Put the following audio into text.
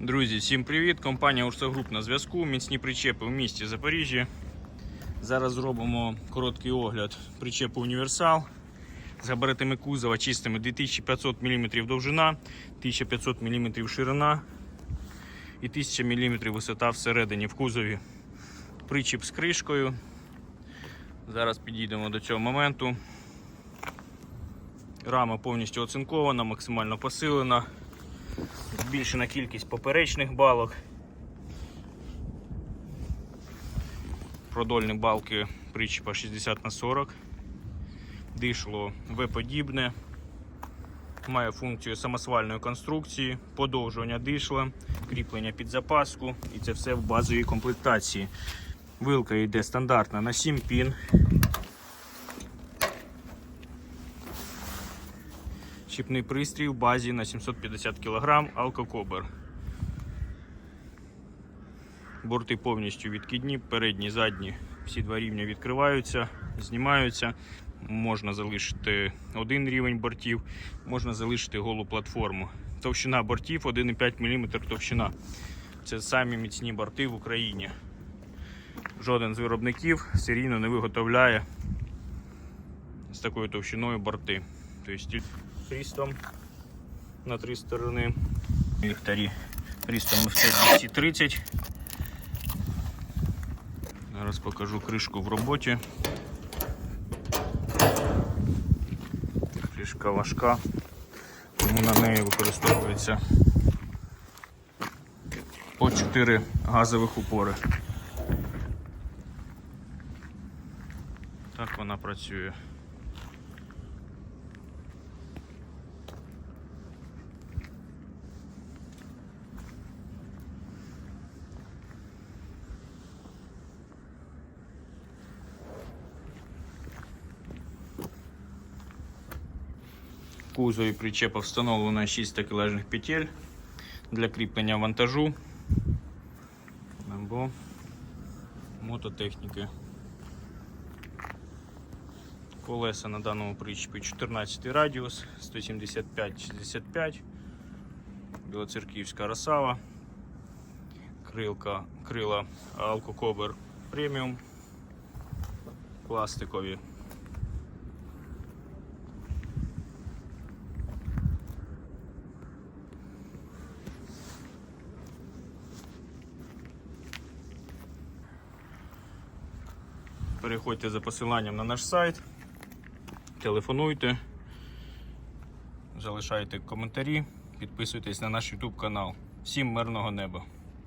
Друзі, всім привіт! Компанія Урса Груп на зв'язку. Міцні причепи в місті Запоріжжя. Зараз зробимо короткий огляд причепу Універсал з габаритами кузова чистими 2500 мм довжина, 1500 мм ширина і 1000 мм висота всередині в кузові. Причіп з кришкою. Зараз підійдемо до цього моменту. Рама повністю оцинкована, максимально посилена збільшена кількість поперечних балок. Продольні балки причіпа 60 на 40 Дишло В-подібне. Має функцію самосвальної конструкції, подовжування дишла, кріплення під запаску і це все в базовій комплектації. Вилка йде стандартна на 7 пін. Щіпний пристрій в базі на 750 кг алкокобер. Борти повністю відкидні, передні, задні, всі два рівня відкриваються, знімаються. Можна залишити один рівень бортів, можна залишити голу платформу. Товщина бортів 1,5 мм товщина. Це самі міцні борти в Україні. Жоден з виробників серійно не виготовляє з такою товщиною борти. Тобто фрістом на три сторони. Ліхтарі фрістом FT230. Зараз покажу кришку в роботі. Кришка важка, тому на неї використовується по 4 газових упори. Так вона працює. Кузові причепа встановлено 6 такелажних петель для кріплення вантажу або мототехніки. Колеса на даному причепі 14 радіус, 175-65, білоцерківська росава, крилка, крила Alcocobber преміум, пластикові. Переходьте за посиланням на наш сайт, телефонуйте, залишайте коментарі, підписуйтесь на наш YouTube канал. Всім мирного неба!